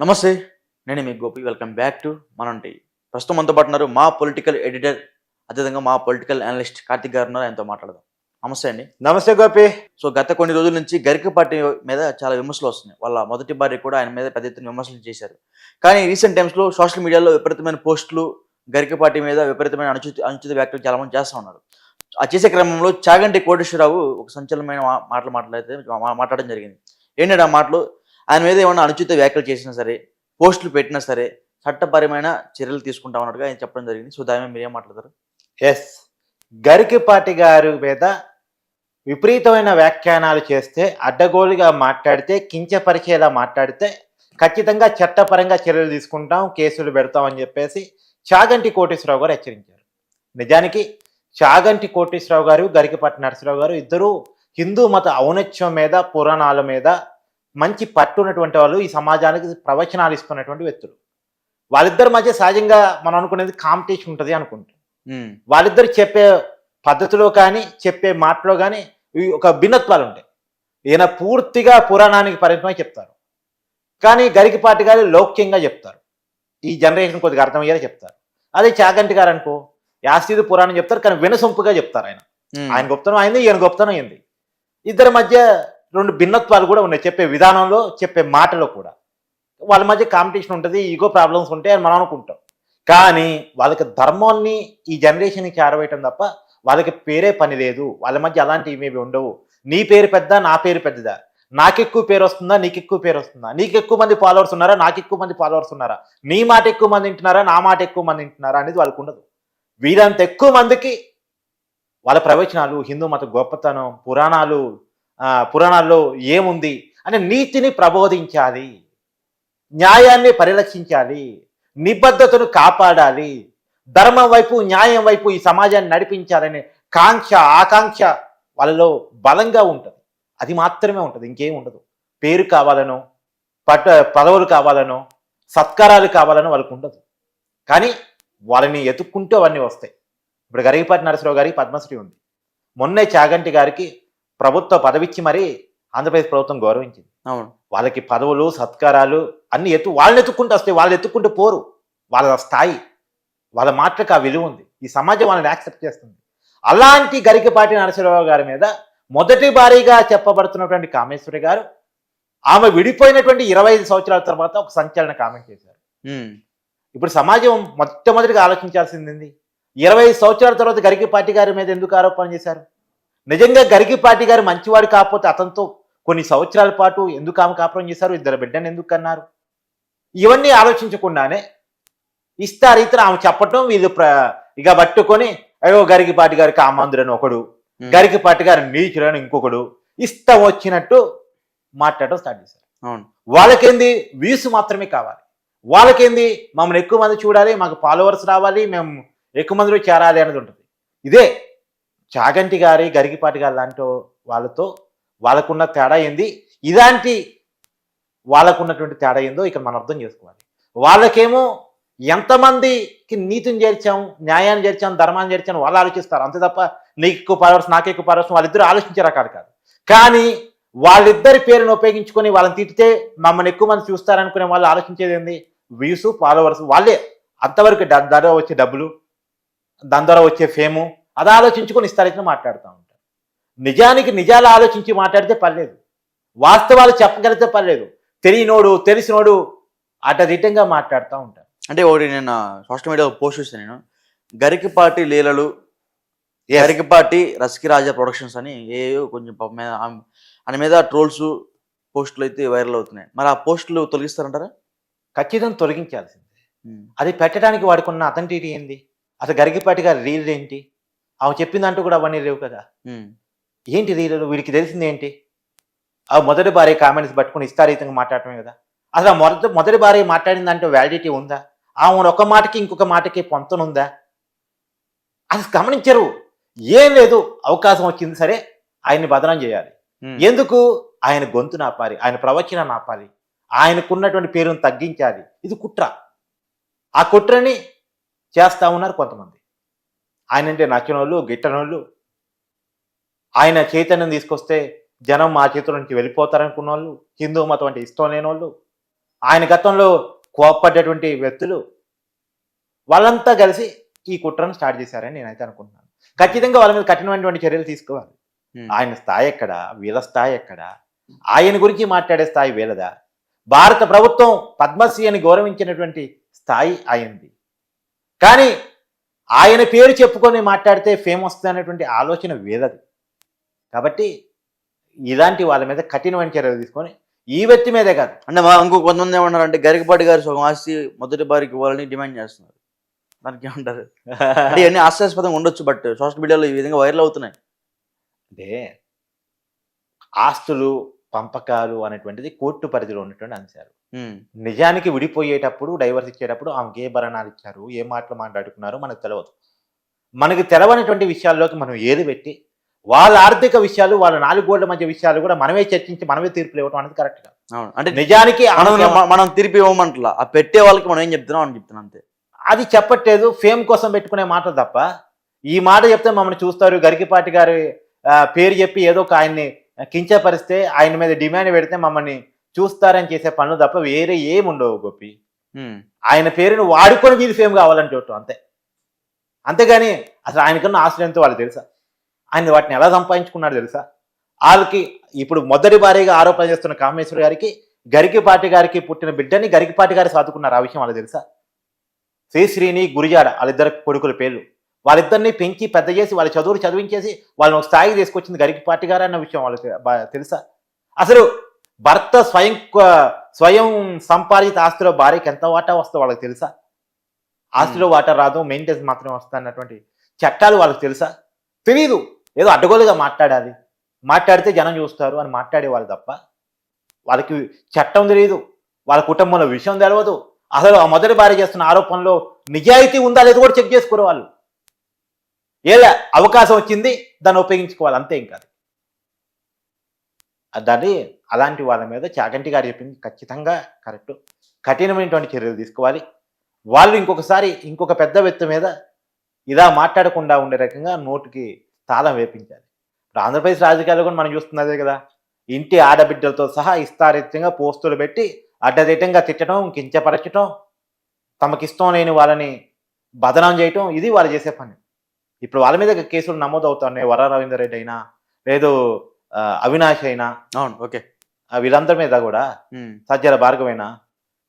నమస్తే నేను మీ గోపి. వెల్కమ్ బ్యాక్ టు మనంటి ప్రస్తుతం మనతో పాటు ఉన్నారు మా పొలిటికల్ ఎడిటర్ అదేవిధంగా మా పొలిటికల్ అనలిస్ట్ కార్తిక్ గారు ఉన్నారు. ఆయనతో మాట్లాడదాం. నమస్తే అండి. నమస్తే గోపి. సో గత కొన్ని రోజుల నుంచి గరిక పార్టీ మీద చాలా విమర్శలు వస్తున్నాయి. వాళ్ళ మొదటి భార్య కూడా ఆయన మీద పెద్ద ఎత్తున విమర్శలు చేశారు. కానీ రీసెంట్ టైమ్స్లో సోషల్ మీడియాలో విపరీతమైన పోస్టులు గరిక పార్టీ మీద విపరీతమైన అనుచిత అనుచిత వ్యాఖ్యలు చాలా మంది చేస్తూ ఉన్నారు. ఆ చేసే క్రమంలో చాగంటి కోటేశ్వరరావు ఒక సంచలనమైన మాటలు మాట్లాడితే మాట్లాడడం జరిగింది. ఏంటంటే ఆ మాటలు? ఆయన మీద ఏమన్నా అనుచిత వ్యాఖ్యలు చేసినా సరే పోస్టులు పెట్టినా సరే చట్టపరమైన చర్యలు తీసుకుంటా ఉన్నట్టుగా ఆయన చెప్పడం జరిగింది. సో దాని మీరు ఏం మాట్లాడతారు ఎస్ గరికిపాటి గారి మీద విపరీతమైన వ్యాఖ్యానాలు చేస్తే అడ్డగోలుగా మాట్లాడితే కించపరిచేలా మాట్లాడితే ఖచ్చితంగా చట్టపరంగా చర్యలు తీసుకుంటాం కేసులు పెడతాం అని చెప్పేసి చాగంటి కోటేశ్వరరావు గారు హెచ్చరించారు. నిజానికి చాగంటి కోటేశ్వరరావు గారు గరికపాటి నరసరావు గారు ఇద్దరు హిందూ మత ఔనత్యం మీద పురాణాల మీద మంచి పట్టున్నటువంటి వాళ్ళు ఈ సమాజానికి ప్రవచనాలు ఇస్తున్నటువంటి వ్యక్తులు. వాళ్ళిద్దరి మధ్య సహజంగా మనం అనుకునేది కాంపిటీషన్ ఉంటుంది అనుకుంటాం. వాళ్ళిద్దరు చెప్పే పద్ధతిలో కానీ చెప్పే మాటలో కానీ ఒక భిన్నత్వాలు ఉంటాయి. ఈయన పూర్తిగా పురాణానికి పరిమితమై చెప్తారు. కానీ గరికిపాటి గారు లౌక్యంగా చెప్తారు. ఈ జనరేషన్ కొద్దిగా అర్థమయ్యేలా చెప్తారు. అదే చాగంటి గారు అనుకో యాస్తిది పురాణం చెప్తారు కానీ వినసొంపుగా చెప్తారు ఆయన. ఆయన గొప్పతనం అయింది ఈయన గొప్పతనం అయింది. ఇద్దరి మధ్య రెండు భిన్నత్వాలు కూడా ఉన్నాయి. చెప్పే విధానంలో చెప్పే మాటలో కూడా. వాళ్ళ మధ్య కాంపిటీషన్ ఉంటుంది ఈగో ప్రాబ్లమ్స్ ఉంటాయి అని మనం అనుకుంటాం. కానీ వాళ్ళకి ధర్మాన్ని ఈ జనరేషన్కి చేరవేయటం తప్ప వాళ్ళకి పేరే పని లేదు. వాళ్ళ మధ్య అలాంటివి ఏమేవి ఉండవు. నీ పేరు పెద్ద నా పేరు పెద్దదా? నాకెక్కువ పేరు వస్తుందా నీకు ఎక్కువ పేరు వస్తుందా? నీకు ఎక్కువ మంది ఫాలోవర్స్ ఉన్నారా నాకు ఎక్కువ మంది ఫాలోవర్స్ ఉన్నారా? నీ మాట ఎక్కువ మంది వింటున్నారా నా మాట ఎక్కువ మంది వింటున్నారా అనేది వాళ్ళకు ఉండదు. వీరంత ఎక్కువ మందికి వాళ్ళ ప్రవచనాలు హిందూ మత గొప్పతనం పురాణాలు పురాణాల్లో ఏముంది అనే నీతిని ప్రబోధించాలి న్యాయాన్ని పరిరక్షించాలి నిబద్ధతను కాపాడాలి ధర్మం వైపు న్యాయం వైపు ఈ సమాజాన్ని నడిపించాలనే కాంక్ష ఆకాంక్ష వాళ్ళలో బలంగా ఉంటుంది. అది మాత్రమే ఉంటుంది ఇంకేం ఉండదు. పేరు కావాలనో పట్ట పదవులు కావాలనో సత్కారాలు కావాలనో వాళ్ళకు ఉండదు. కానీ వాళ్ళని ఎతుక్కుంటూ అవన్నీ వస్తాయి. ఇప్పుడు గరిగిపాటి నరసరావు గారికి పద్మశ్రీ ఉంది. మొన్నే చాగంటి గారికి ప్రభుత్వ పదవిచ్చి మరీ ఆంధ్రప్రదేశ్ ప్రభుత్వం గౌరవించింది. అవును. వాళ్ళకి పదవులు సత్కారాలు అన్ని ఎత్తు వాళ్ళని ఎత్తుకుంటూ వస్తాయి వాళ్ళు ఎత్తుకుంటూ పోరు. వాళ్ళ స్థాయి వాళ్ళ మాటలకు ఆ విలువ ఉంది. ఈ సమాజం వాళ్ళని యాక్సెప్ట్ చేస్తుంది. అలాంటి గరికపాటి నరసింహరావు గారి మీద మొదటి భారీగా చెప్పబడుతున్నటువంటి కామేశ్వరి గారు ఆమె విడిపోయినటువంటి ఇరవై ఐదు సంవత్సరాల తర్వాత ఒక సంచలన కామెంట్ చేశారు. ఇప్పుడు సమాజం మొట్టమొదటిగా ఆలోచించాల్సింది? ఇరవై ఐదు సంవత్సరాల తర్వాత గరికిపాటి గారి మీద ఎందుకు ఆరోపణ చేశారు? నిజంగా గరికిపాటి గారు మంచివాడు కాకపోతే అతనితో కొన్ని సంవత్సరాల పాటు ఎందుకు ఆమె కాపురం చేశారు? ఇద్దరు బిడ్డను ఎందుకు అన్నారు? ఇవన్నీ ఆలోచించకుండానే ఇస్తారు ఇతర ఆమె చెప్పటం వీళ్ళు ప్ర ఇక పట్టుకొని అయ్యో గరికిపాటి గారి కామాంధుడని ఒకడు గరికిపాటి గారి నీచుడని ఇంకొకడు ఇష్టం వచ్చినట్టు మాట్లాడడం స్టార్ట్ చేశారు. అవును. వాళ్ళకేంది? వ్యూస్ మాత్రమే కావాలి. వాళ్ళకేంది? మమ్మల్ని ఎక్కువ మంది చూడాలి మాకు ఫాలోవర్స్ రావాలి మేము ఎక్కువ మందిలో చేరాలి అనేది ఉంటుంది. ఇదే చాగంటి గారి గరిగిపాటి గారు లాంటి వాళ్ళతో వాళ్ళకున్న తేడా ఏంది? ఇలాంటి వాళ్ళకున్నటువంటి తేడా ఏందో ఇక్కడ మనం అర్థం చేసుకోవాలి. వాళ్ళకేమో ఎంతమందికి నీతిని చేర్చాం న్యాయాన్ని చేర్చాం ధర్మాన్ని చేర్చాము వాళ్ళు ఆలోచిస్తారు. అంతే తప్ప నీకు ఎక్కువ పారవలసిన నాకు ఎక్కువ పారవలసిన వాళ్ళిద్దరూ ఆలోచించే రకాలు కాదు. కానీ వాళ్ళిద్దరి పేరును ఉపయోగించుకొని వాళ్ళని తిట్టితే మమ్మల్ని ఎక్కువ మంది చూస్తారనుకునే వాళ్ళు ఆలోచించేది ఏంది? వ్యూస్ ఫాలోవర్స్ వాళ్ళే. అంతవరకు దాని ద్వారా వచ్చే డబ్బులు దాని ద్వారా వచ్చే ఫేము అది ఆలోచించుకొని ఇస్తారైతే మాట్లాడుతూ ఉంటారు. నిజానికి నిజాలు ఆలోచించి మాట్లాడితే పర్లేదు. వాస్తవాలు చెప్పగలిగితే పర్లేదు. తెలియనోడు తెలిసినోడు అటదిట్టంగా మాట్లాడుతూ ఉంటారు. అంటే ఒకటి నేను సోషల్ మీడియా పోస్ట్ చూసాను నేను. గరికపాటి లీలలు గరికపాటి రసికరాజా ప్రొడక్షన్స్ అని ఏవో కొంచెం మీద ఆయన మీద ట్రోల్స్ పోస్టులు అయితే వైరల్ అవుతున్నాయి. మరి ఆ పోస్టులు తొలగిస్తారంటారా? ఖచ్చితంగా తొలగించాల్సిందే. అది పెట్టడానికి వాడుకున్న అథెంటిటీ ఏంది? అసలు గరిగిపాటి గారి రీల్ ఏంటి? ఆమె చెప్పిందంటూ కూడా అవన్నీ లేవు కదా. ఏంటి వీడికి తెలిసింది ఏంటి? ఆ మొదటి భార్య కామెంట్స్ పట్టుకుని ఇష్టారీతంగా మాట్లాడటమే కదా. అసలు ఆ మొదటి మొదటి భార్య మాట్లాడిందంటే వ్యాలిడిటీ ఉందా? ఆమె ఒక మాటకి ఇంకొక మాటకి పొంతనుందా? అసలు గమనించరు. ఏం లేదు అవకాశం వచ్చింది సరే ఆయన్ని బదనం చేయాలి. ఎందుకు? ఆయన గొంతు నాపాలి ఆయన ప్రవచన నాపాలి ఆయనకున్నటువంటి పేరును తగ్గించాలి. ఇది కుట్ర. ఆ కుట్రని చేస్తా ఉన్నారు కొంతమంది. ఆయన అంటే నచ్చిన వాళ్ళు గిట్టనోళ్ళు. ఆయన చైతన్యం తీసుకొస్తే జనం మా చేతుల నుంచి వెళ్ళిపోతారనుకున్న వాళ్ళు హిందూ మతం అంటే ఇష్టం లేని వాళ్ళు ఆయన గతంలో కోప్పడ్డటువంటి వ్యక్తులు వాళ్ళంతా కలిసి ఈ కుట్రను స్టార్ట్ చేశారని నేనైతే అనుకుంటున్నాను. ఖచ్చితంగా వాళ్ళ మీద కఠినమైనటువంటి చర్యలు తీసుకోవాలి. ఆయన స్థాయి ఎక్కడ? వీళ్ళ స్థాయి ఎక్కడ? ఆయన గురించి మాట్లాడే స్థాయి వీళ్ళదా? భారత ప్రభుత్వం పద్మశ్రీ అని గౌరవించినటువంటి స్థాయి ఆయనది. కానీ ఆయన పేరు చెప్పుకొని మాట్లాడితే ఫేమ్ వస్తుంది అనేటువంటి ఆలోచన వీళ్ళది కాబట్టి ఇలాంటి వాళ్ళ మీద కఠినమైన చర్యలు తీసుకొని ఈ వ్యక్తి మీదే కాదు. అంటే మా ఇంకో కొంతమంది ఏమన్నారంటే గరికపాటి గారు సగం ఆస్తి మొదటి బారికి ఇవ్వాలని డిమాండ్ చేస్తున్నారు. దానికి ఏమంటారు? అంటే ఇవన్నీ హాస్యాస్పదంగా ఉండొచ్చు బట్ సోషల్ మీడియాలో ఈ విధంగా వైరల్ అవుతున్నాయి. అంటే ఆస్తులు పంపకాలు అనేటువంటిది కోర్టు పరిధిలో ఉన్నటువంటి అంశాలు. నిజానికి విడిపోయేటప్పుడు డైవర్స్ ఇచ్చేటప్పుడు ఆమెకి ఏ భరణాలు ఇచ్చారు ఏ మాటలు మాట్లాడుకున్నారో మనకు తెలియదు మనకి తెలవనటువంటి విషయాల్లోకి మనం ఏది పెట్టి వాళ్ళ ఆర్థిక విషయాలు వాళ్ళ నాలుగు గోళ్ళ మధ్య విషయాలు కూడా మనమే చర్చించి మనమే తీర్పులు ఇవ్వడం అనేది కరెక్ట్ కాదు. అవును. అంటే నిజానికి మనం తిరిపి ఇవ్వమంటలా? ఆ పెట్టే వాళ్ళకి మనం ఏం చెప్తున్నాం? అని చెప్తున్నాం అంతే. అది చెప్పట్లేదు ఫేమ్ కోసం పెట్టుకునే మాటలు తప్ప ఈ మాట చెప్తే మమ్మల్ని చూస్తారు గరికిపాటి గారి పేరు చెప్పి ఏదో ఒక ఆయన్ని కించపరిస్తే ఆయన మీద డిమాండ్ పెడితే మమ్మల్ని చూస్తారని చేసే పనులు తప్ప వేరే ఏమి ఉండవు గోపి. ఆయన పేరును వాడుకొని వీళ్ళు ఫేమ్ కావాలని చూడటం అంతే. అంతేగాని అసలు ఆయనకున్న ఆస్తులు ఎంతో వాళ్ళు తెలుసా? ఆయన వాటిని ఎలా సంపాదించుకున్నాడు తెలుసా? వాళ్ళకి ఇప్పుడు మొదటి భారీగా ఆరోపణ చేస్తున్న కామేశ్వర గారికి గరికిపాటి గారికి పుట్టిన బిడ్డని గరికిపాటి గారి సాదుకున్నారు. ఆ విషయం వాళ్ళకి తెలుసా? శ్రీశ్రీని గురిజాడ వాళ్ళిద్దరు కొడుకుల పేర్లు. వాళ్ళిద్దరిని పెంచి పెద్ద చేసి వాళ్ళ చదువులు చదివించేసి వాళ్ళని ఒక స్థాయికి తీసుకొచ్చింది గరికిపాటి గారు అన్న విషయం వాళ్ళకి తెలుసా? అసలు భర్త స్వయం స్వయం సంపాదిత ఆస్తిలో భార్యకి ఎంత వాటా వస్తుందో వాళ్ళకి తెలుసా? ఆస్తిలో వాటా రాదు మెయింటెన్స్ మాత్రమే వస్తా అన్నటువంటి చట్టాలు వాళ్ళకి తెలుసా? తెలియదు ఏదో అడ్డగోలుగా మాట్లాడాలి. మాట్లాడితే జనం చూస్తారు అని మాట్లాడేవాళ్ళు తప్ప వాళ్ళకి చట్టం తెలియదు వాళ్ళ కుటుంబంలో విషయం తెలియదు అసలు ఆ మొదటి భార్య చేస్తున్న ఆరోపణలో నిజాయితీ ఉందా లేదో కూడా చెక్ చేసుకోరు వాళ్ళు. ఏదా అవకాశం వచ్చింది దాన్ని ఉపయోగించుకోవాలి అంతే ఇంకా. దాన్ని అలాంటి వాళ్ళ మీద చాగంటి గారు చెప్పింది ఖచ్చితంగా కరెక్ట్. కఠినమైనటువంటి చర్యలు తీసుకోవాలి. వాళ్ళు ఇంకొకసారి ఇంకొక పెద్ద వ్యక్తి మీద ఇలా మాట్లాడకుండా ఉండే రకంగా నోటికి తాళం వేపించాలి. ఇప్పుడు ఆంధ్రప్రదేశ్ రాజకీయాలు కూడా మనం చూస్తున్నదే కదా. ఇంటి ఆడబిడ్డలతో సహా ఇష్టారీత్యంగా పోస్టులు పెట్టి అడ్డదిట్టంగా తిట్టడం కించపరచడం తమకిష్టం లేని వాళ్ళని బదనాం చేయటం ఇది వాళ్ళు చేసే పని. ఇప్పుడు వాళ్ళ మీద కేసులు నమోదు అవుతున్నాయి వర రవీందర్ రెడ్డి అయినా లేదు అవినాష్ అయినా. అవును ఓకే. ఆ వీళ్ళందరి మీద కూడా. సజ్జల భార్గవైనా?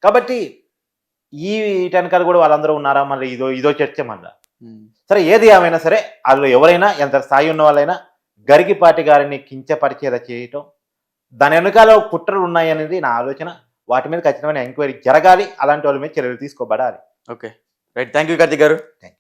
కాబట్టి ఈ వెనకాల కూడా వాళ్ళందరూ ఉన్నారా? మళ్ళీ ఇదో ఇదో చర్చ మళ్ళీ. సరే ఏది ఏమైనా సరే వాళ్ళు ఎవరైనా ఎంత స్థాయి ఉన్న వాళ్ళైనా గరికిపాటి గారిని కించపరిచేలా చేయటం దాని వెనకాల కుట్రలు ఉన్నాయనేది నా ఆలోచన. వాటి మీద ఖచ్చితమైన ఎంక్వైరీ జరగాలి. అలాంటి వాళ్ళ మీద చర్యలు తీసుకోబడాలి. Okay. Right thank you Karthik గారు. థ్యాంక్